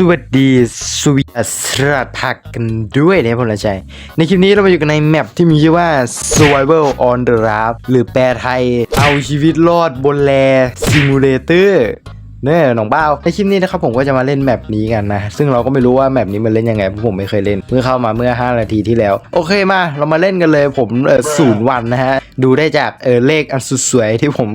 สวัสดีสวีสรัสพักกันด้วยนะผมละใจ ในคลิปนี้เรามาอยู่กันในแมปที่มีชื่อว่า Survival on the Raft หรือแปลไทย เอาชีวิตรอดบนแลซิมูเลเตอร์ เนี่ยน้องบ้าวในคลิปนี้นะครับผมก็จะมาเล่นแมปนี้กันนะ ซึ่งเราก็ไม่รู้ว่าแมปนี้มันเล่นยังไงเพราะผมไม่เคยเล่นเมื่อเข้ามาเมื่อ 5 นาทีที่แล้ว โอเคมาเรามาเล่นกันเลยผมเออศูนย์วันนะฮะ ดูได้จากเออเลขอันสุดสวยที่ผม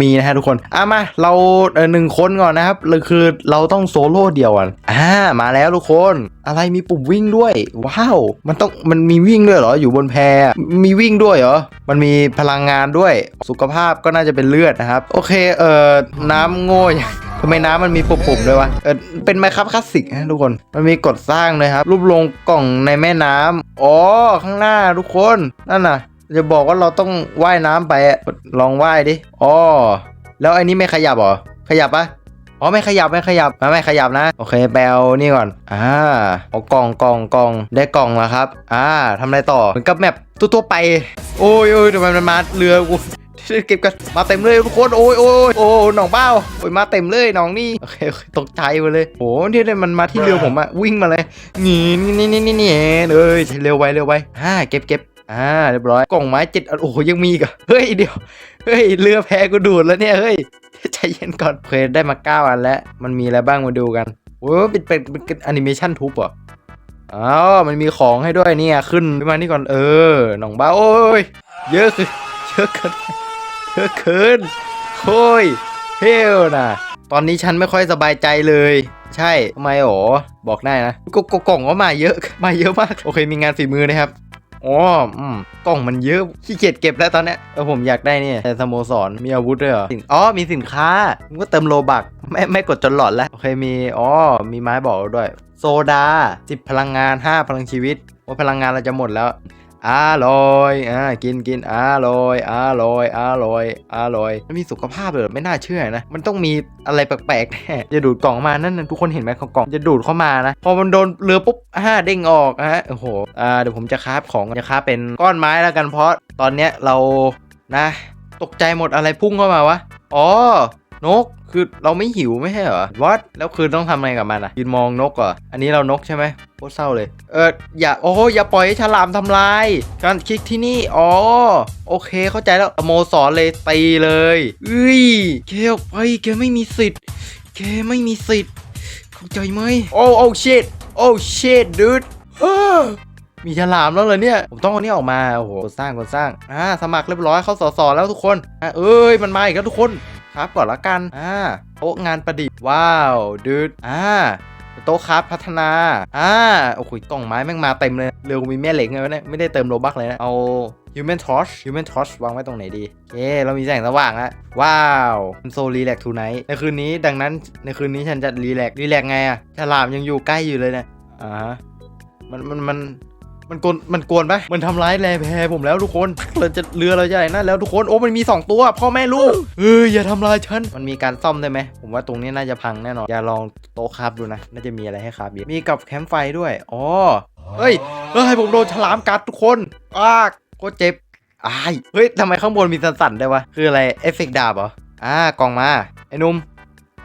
มีนะฮะทุกคนอะมาเราเออหนึ่งคนก่อนนะครับเลยคือเราต้องโซโล่เดียวอะอ่ามาแล้วทุกคน อะไรมีปุ่มวิ่งด้วย ว้าว มันต้องมันมีวิ่งด้วยเหรออยู่บนแพอะมีวิ่งด้วยเหรอมันมีพลังงานด้วยสุขภาพก็น่าจะเป็นเลือดนะครับ โอเคเออน้ำโง่อย่างทำไมน้ำมันมีปุ่มๆด้วยวะ เออเป็นไมครับคลาสสิกนะทุกคน มันมีกดสร้างเลยครับ รูปลงกล่องในแม่น้ำอ๋อ ข้างหน้าทุกคน นั่นน่ะ จะบอกว่าเราต้องว่ายน้ำไป ลองว่ายดิ อ๋อ แล้วไอ้นี้ไม่ขยับหรอ ขยับปะอ๋อไม่ขยับไม่ขยับไม่ไม่ขยับนะ โอเคแปลนี่ก่อน อ่าเอากล่องกล่องกล่องได้กล่องแล้วครับ อ่าทำอะไรต่อเหมือนกับแมปทั่วๆไป โอ้ยโอ้ยทำไมมันมาเรือกู เก็บกันมาเต็มเลยทุกคนโอ้ยโอ้ยโอ้ยหนองเบ้าโอ้ยมาเต็มเลยหนองนี่โอเคโอเคตกใจไปเลยโอ้ที่เนี่ยมันมาที่เรือผมอะวิ่งมาเลยนี่นี่นี่นี่นี่เอ้ยเร็วไวเร็วไวอ่าเก็บเก็บอ่าเรียบร้อยกล่องไม้เจ็ดอันโอ้โหยังมีอีกับเฮ้ยเดี๋ยวเฮ้ยเรือแพกูดูดแล้วเนี่ยเฮ้ยใจเย็นก่อนโอเคได้มาเก้าอันแล้วมันมีอะไรบ้างมาดูกันโอ้ยเป็นเป็นเป็นแอนิเมชันทุบเหรออ๋อมันมีของให้ด้วยเนี่ยขึ้นขึ้นมานี่ก่อนเออหนองเบ้าโอ้ยเยอะคือเยอะเกิน เยอะเกินโอ้ยเฮลนะตอนนี้ฉันไม่ค่อยสบายใจเลย ใช่ทำไมหรอบอกได้นะก็กกล่องก็มาเยอะมาเยอะมาก โอเคมีงานฝีมือนะครับอ๋ออืมกล่องมันเยอะขี้เกียจเก็บแล้วตอนเนี้ยเออผมอยากได้เนี่ยแต่สโมสรมีอาวุธด้วยเหรออ๋อมีสินค้าผมก็เติมโลบักไม่ไม่กดจนหลอดแล้วโอเคมีอ๋อมีไม้บอกด้วย โซดา10พลังงาน 5 พลังชีวิตว่าพลังงานเราจะหมดแล้ว อร่อยอ่ากินกินอร่อยอร่อยอร่อยอร่อยมันมีสุขภาพเลยไม่น่าเชื่อนะ มันต้องมีอะไรแปลกๆแน่จะดูดกล่องมานั่นนะทุกคนเห็นไหมของกล่องจะดูดเข้ามานะ พอมันโดนเรือปุ๊บอ่าเด้งออกฮะโอ้โหอ่าเดี๋ยวผมจะคราฟของจะคราฟเป็นก้อนไม้แล้วกันเพราะตอนเนี้ยเรานะ ตกใจหมดอะไรพุ่งเข้ามาวะอ๋อนกคือเราไม่หิวไม่ใช่เหรอวัดแล้วคือต้องทำไงกับมันอะยืนมองนกเหรออันนี้เรานกใช่ไหม โคตรเศร้าเลย เอออย่าโอ้อย่าปล่อยให้ฉลามทำลาย การคลิกที่นี่ อ๋อ โอเคเข้าใจแล้วสโมสรเลยตีเลยอุ้ยเคออกไปแกไม่มีสิทธิ์แกไม่มีสิทธิ์ เข้าใจไหมโอ้โอ้ชิตโอ้ชิตดูดมีฉลามแล้วเหรอเนี่ย ผมต้องเอานี่ออกมา โอ้โหกดสร้างกดสร้าง อ่า สมัครเรียบร้อยเข้าสอสอแล้วทุกคน อ่าเอ้ย มันมาอีกแล้วทุกคน ครับก่อนละกัน อ่าโต๊ะงานประดิษฐ์ ว้าว ดูดอ่า โต๊ะครับพัฒนา อ่า โอ้โหกล่องไม้แม่งมาเต็มเลย เร็วกูมีแม่เหล็กไงวะเนี่ย ไม่ได้เติมโลบักเลยนะ เอา Human Torch Human Torch วางไว้ตรงไหนดีโอเคเรามีแสงสว่างแล้วว้าวโซรีแลกทูไนท์ในคืนนี้ดังนั้นในคืนนี้ฉันจะรีแลกรีแลกไงอะฉลามยังอยู่ใกล้อยู่เลยนะอ่ามันมันมัน มันกวนมันกวนปะมันทำร้ายแรแพผมแล้วทุกคนเราจะเรือเราจะไหนนั่นแล้วทุกคนโอ้มันมี 2 ตัว พ่อแม่ลูกเอ้ยอย่าทำร้ายฉันมันมีการซ่อมได้ไหมผมว่าตรงนี้น่าจะพังแน่นอนอย่าลองโต๊ะคราบดูนะ น่าจะมีอะไรให้คราบเยอะมีกับแคมป์ไฟด้วยอ๋อเฮ้ยเฮ้ยผมโดนฉลามกัดทุกคนอ้าโคตรเจ็บอ้ายเฮ้ยทำไมข้างบนมีสั่นๆได้วยวะคืออะไรเอฟเฟกต์ดาบเหรออ่ากล่องมาไอ้หนุ่ม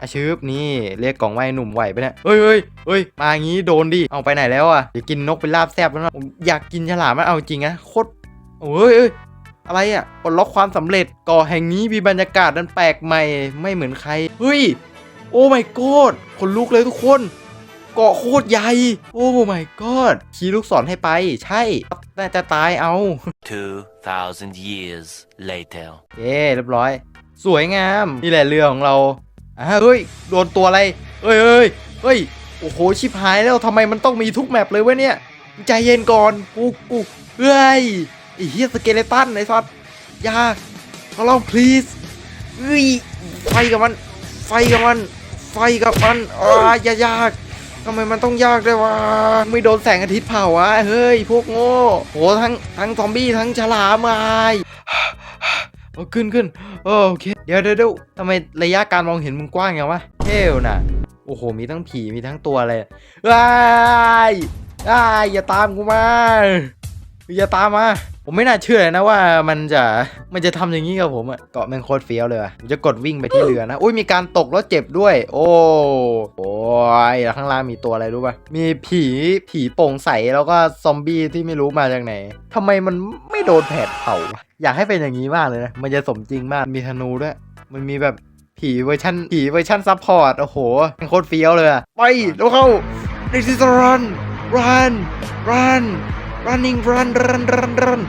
อาชืบนี่เรียกกล่องไว้หนุ่มไหวไปะเนี่ยเฮ้ยเฮ้ยเฮ้ยมางี้โดนดิเอาไปไหนแล้วอะเดี๋ยวกินนกเป็นลาบแซ่บแล้วนะผมอยากกินฉลามมันเอาจริงนะโคตรโอ้ยเอ้ยอะไรอะปลดล็อกความสำเร็จก่อแห่งนี้มีบรรยากาศนั้นแปลกใหม่ไม่เหมือนใครเฮ้ยโอ้ my god คนลุกเลยทุกคนเกาะโคตรใหญ่ โอ้ my god ขี่ลูกศรให้ไป ใช่น่าจะตายเอา 2,000 years later. เย้เรียบร้อย สวยงาม นี่แหละเรือของเรา อ่าเฮ้ยโดนตัวอะไรเฮ้ยเฮ้ยเฮ้ยโอ้โหชิบหายแล้วทำไมมันต้องมีทุกแมปเลยวะเนี่ยใจเย็นก่อนกูกูเฮ้ยไอ้เฮียสเกเลตันไอ้สัสอยาขอร้อง please เฮ้ยไฟกับมัน ไฟกับมัน ไฟกับมันอ่ายายากทำไมมันต้องยากด้วยวะไม่โดนแสงอาทิตย์เผาวะเฮ้ยพวกโง่โหทั้งทั้งซอมบี้ทั้งฉลามไอ้ เอาขึ้นขึ้นโอเค เดี๋ยวเดี๋ยวทำไมระยะการมองเห็นมึงกว้างอย่างวะเฮลน่ะ โอ้โห มีทั้งผีมีทั้งตัวเลยว้ายว้ายอย่าตามกูมา อย่าตามมา ผมไม่น่าเชื่อเลยนะว่ามันจะมันจะทำอย่างนี้กับผมอะเกาะแมงโคตรเฟี้ยวเลยว่ะผมจะกดวิ่งไปที่เรือนะ อุ้ยมีการตกแล้วเจ็บด้วย โอ้โอ้ยแล้วข้างล่างมีตัวอะไรรู้ป่ะ มีผีผีโป่งใสแล้วก็ซอมบี้ที่ไม่รู้มาจากไหนทำไมมันไม่โดนแผดเผา อยากให้เป็นอย่างนี้มากเลยนะมันจะสมจริงมากมีธนูด้วยมันมีแบบผีเวอร์ชันผีเวอร์ชันซัพพอร์ตโอ้โหแม่งโคตรเฟี้ยวเลยอะไปแล้วเข้า This is a run run run running run run run run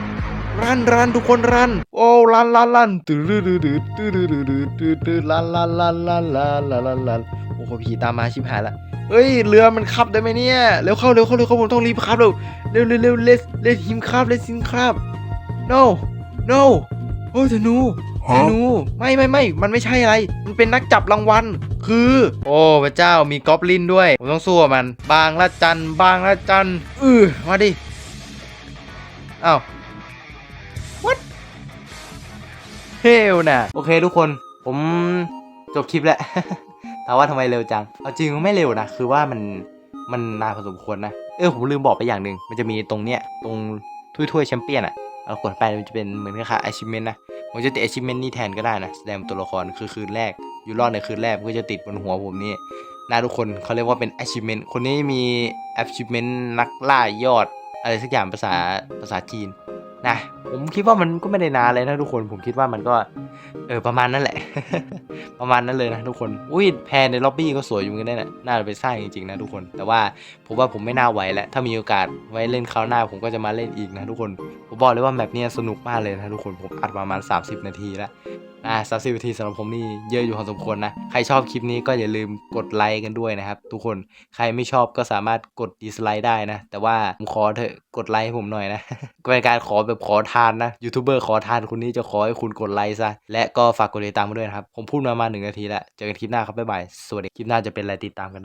run run ทุกคน run โอ้ run run run ตื้อดื้อดื้อดื้อตื้อดื้อดื้อดื้อตื้อตื้อ run run run run run run run run โอ้โหผีตามมาชิบหายละเฮ้ยเรือมันขับได้ไหมเนี่ยเร็วเข้าเร็วเข้าเร็วเข้าผมต้องรีบขับเร็วเร็วเร็วเร็ว let let him ขับ let him ขับ no no โอ้ธนูธนูไม่ไม่ไม่มันไม่ใช่อะไร มันเป็นนักจับรางวัล คือ โอ้พระเจ้ามีกอบลินด้วย ผมต้องสู้กับมัน บางละจันบางละจันอือมาดิอ้าว what เฮลน่ะ โอเคทุกคน ผมจบคลิปแล้ว แต่ว่าทำไมเร็วจัง เอาจริงไม่เร็วนะ คือว่ามันมันนานพอสมควรนะ เออผมลืมบอกไปอย่างหนึ่ง มันจะมีตรงเนี้ย ตรงถ้วยถ้วยแชมเปี้ยนอะ เรากดไปมันจะเป็นเหมือนกับค่า achievement นะผมจะติด achievement นี่แทนก็ได้นะ แสดงตัวละครคือคืนแรก อยู่รอดในคืนแรกมันก็จะติดบนหัวผมนี่นะทุกคนเขาเรียกว่าเป็น achievement คนนี้มี achievement นักล่ายอด อะไรสักอย่างภาษาภาษาจีนนะผมคิดว่ามันก็ไม่ได้นานเลยนะทุกคนผมคิดว่ามันก็เออประมาณนั้นแหละ ประมาณนั้นเลยนะทุกคนอุ้ยแพรในล็อบบี้ก็สวยอยู่เหมือนกันนะน่าจะไปสร้างจริงๆนะทุกคน แต่ว่าผมว่าผมไม่น่าไหวแล้วถ้ามีโอกาสไว้เล่นคราวหน้าผมก็จะมาเล่นอีกนะทุกคน ผมบอกเลยว่าแมปนี้สนุกมากเลยนะทุกคนผมอัดประมาณ 30 นาทีแล้วอ่าสามสิบนาทีสำหรับผมนี่เยอะอยู่พอสมควรนะ ใครชอบคลิปนี้ก็อย่าลืมกดไลค์กันด้วยนะครับ ทุกคนใครไม่ชอบก็สามารถกดดิสไลค์ได้นะ แต่ว่าผมขอเถอะกดไลค์ให้ผมหน่อยนะก็เป็นการขอแบบขอทานนะยูทูบเบอร์ขอทานคนนี้จะขอให้คุณกดไลค์ซะและก็ฝากกดติดตามมาด้วยนะครับ ผมพูดมาประมาณหนึ่งนาทีแล้วเจอกันคลิปหน้าครับบ๊ายบายสวัสดีคลิปหน้าจะเป็นอะไรติดตามกันได้